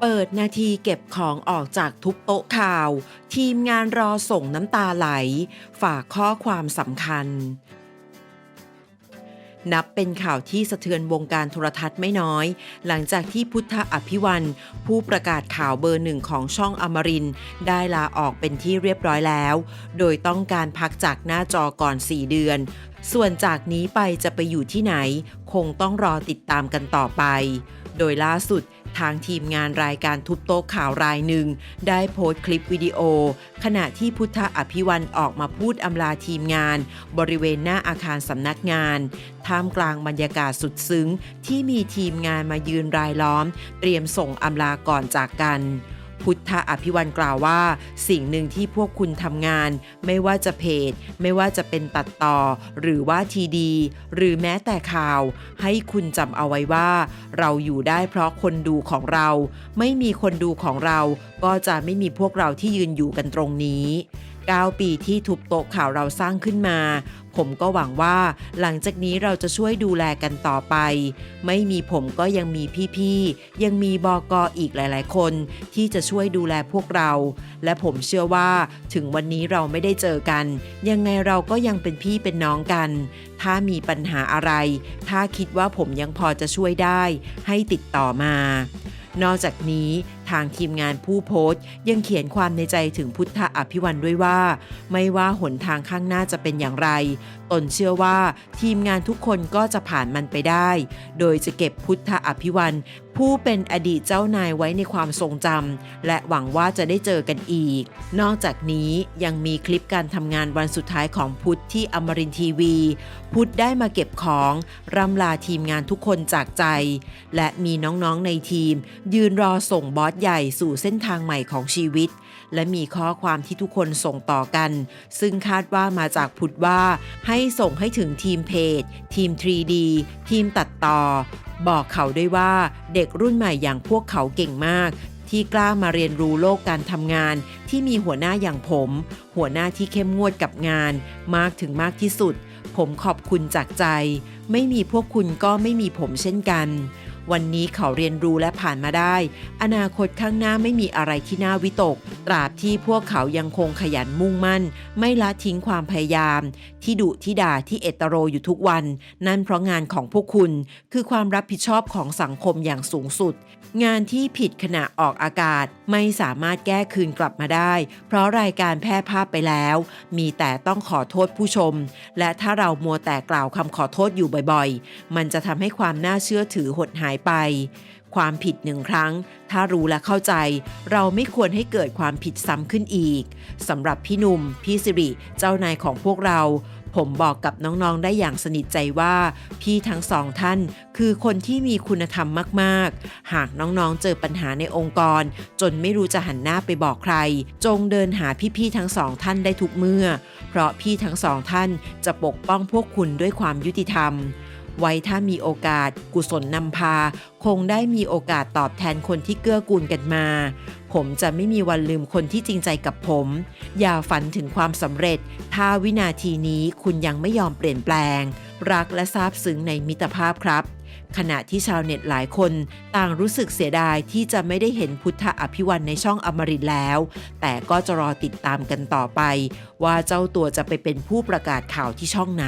เปิดนาทีเก็บของออกจากทุกโต๊ะข่าว ทีมงานรอส่งน้ำตาไหล ฝากข้อความสำคัญ นับเป็นข่าวที่สะเทือนวงการโทรทัศน์ไม่น้อย หลังจากที่พุทธอภิวันผู้ประกาศข่าวเบอร์หนึ่งของช่องอมรินได้ลาออกเป็นที่เรียบร้อยแล้ว โดยต้องการพักจากหน้าจอก่อน 4 เดือน ส่วนจากนี้ไปจะไปอยู่ที่ไหน คงต้องรอติดตามกันต่อไป โดยล่าสุด ทางทีมงานรายการทุบโต๊ะข่าวรายหนึ่ง ได้โพสต์คลิปวิดีโอ ขณะที่พุทธอภิวันออกมาพูดอำลาทีมงาน บริเวณหน้าอาคารสำนักงาน ท่ามกลางบรรยากาศสุดซึ้ง ที่มีทีมงานมายืนรายล้อม เตรียมส่งอำลาก่อนจากกัน พุทธอภิวันกล่าวว่า สิ่งหนึ่งที่พวกคุณทำงาน ไม่ว่าจะเพจ ไม่ว่าจะเป็นตัดต่อ หรือว่าทีดี หรือแม้แต่ข่าว ให้คุณจำเอาไว้ว่า เราอยู่ได้เพราะคนดูของเรา ไม่มีคนดูของเรา ก็จะไม่มีพวกเราที่ยืนอยู่กันตรงนี้ 9 ปีที่ทุบโต๊ะข่าวเราสร้างขึ้นมา ผมก็หวังว่าหลังจากนี้เราจะช่วยดูแลกันต่อไป ไม่มีผมก็ยังมีพี่ๆ ยังมีบอกออีกหลายๆ คน ที่จะช่วยดูแลพวกเรา และผมเชื่อว่าถึงวันนี้เราไม่ได้เจอกัน ยังไงเราก็ยังเป็นพี่เป็นน้องกัน ถ้ามีปัญหาอะไร ถ้าคิดว่าผมยังพอจะช่วยได้ ให้ติดต่อมา นอกจากนี้ทางทีมงานผู้โพสต์ ยังเขียนความในใจถึงพุทธอภิวันด้วยว่า ไม่ว่าหนทางข้างหน้าจะเป็นอย่างไร ตนเชื่อว่าทีมงานทุกคนก็จะผ่านมันไปได้ โดยจะเก็บพุทธอภิวัน ผู้เป็นอดีตเจ้านายไว้ในความทรงจำและหวังว่าจะได้เจอกันอีก นอกจากนี้ยังมีคลิปการทำงานวันสุดท้ายของพุทธที่อมรินทร์ทีวี พุทธได้มาเก็บของรำลาทีมงานทุกคนจากใจ และมีน้องๆในทีม ยืนรอส่งบอสใหญ่สู่เส้นทางใหม่ของชีวิต และมีข้อความที่ทุกคนส่งต่อกัน ซึ่งคาดว่ามาจากพุทธว่าให้ส่งให้ถึงทีมเพจ ทีม 3D ทีมตัดต่อ บอกเขาด้วยว่าเด็กรุ่นใหม่อย่างพวกเขาเก่งมาก ที่กล้ามาเรียนรู้โลกการทำงาน ที่มีหัวหน้าอย่างผม หัวหน้าที่เข้มงวดกับงาน มากถึงมากที่สุด ผมขอบคุณจากใจ ไม่มีพวกคุณก็ไม่มีผมเช่นกัน วันนี้เขาเรียนรู้และผ่านมาได้ อนาคตข้างหน้าไม่มีอะไรที่น่าวิตก ตราบที่พวกเขายังคงขยันมุ่งมั่น ไม่ละทิ้งความพยายาม ที่ดุที่ด่าที่เอตโรอยู่ทุกวัน นั่นเพราะงานของพวกคุณ คือความรับผิดชอบของสังคมอย่างสูงสุด งานที่ผิดขณะออกอากาศไม่สามารถแก้คืนกลับมาได้ เพราะรายการแพร่ภาพไปแล้ว มีแต่ต้องขอโทษผู้ชม และถ้าเรามัวแต่กล่าวคำขอโทษอยู่บ่อยๆ มันจะทำให้ความน่าเชื่อถือหดหายไป ความผิดหนึ่งครั้ง ถ้ารู้และเข้าใจ เราไม่ควรให้เกิดความผิดซ้ำขึ้นอีกสำหรับพี่หนุ่ม พี่สิริ เจ้านายของพวกเรา ผมบอกกับน้องๆได้อย่างสนิทใจว่า พี่ทั้งสองท่านคือคนที่มีคุณธรรมมากๆ หากน้องๆเจอปัญหาในองค์กร จนไม่รู้จะหันหน้าไปบอกใคร จงเดินหาพี่ๆทั้งสองท่านได้ทุกเมื่อ เพราะพี่ทั้งสองท่านจะปกป้องพวกคุณด้วยความยุติธรรม ไว้ถ้ามีโอกาส กุศลนำพา คงได้มีโอกาสตอบแทนคนที่เกื้อกูลกันมา ผมจะไม่มีวันลืมคนที่จริงใจกับผม อย่าฝันถึงความสำเร็จ ถ้าวินาทีนี้คุณยังไม่ยอมเปลี่ยนแปลง รักและซาบซึ้งในมิตรภาพครับขณะที่ชาวเน็ตหลายคนต่างรู้สึกเสียดายที่จะไม่ได้เห็นพุทธอภิวันในช่องอมรินแล้ว แต่ก็จะรอติดตามกันต่อไป ว่าเจ้าตัวจะไปเป็นผู้ประกาศข่าวที่ช่องไหน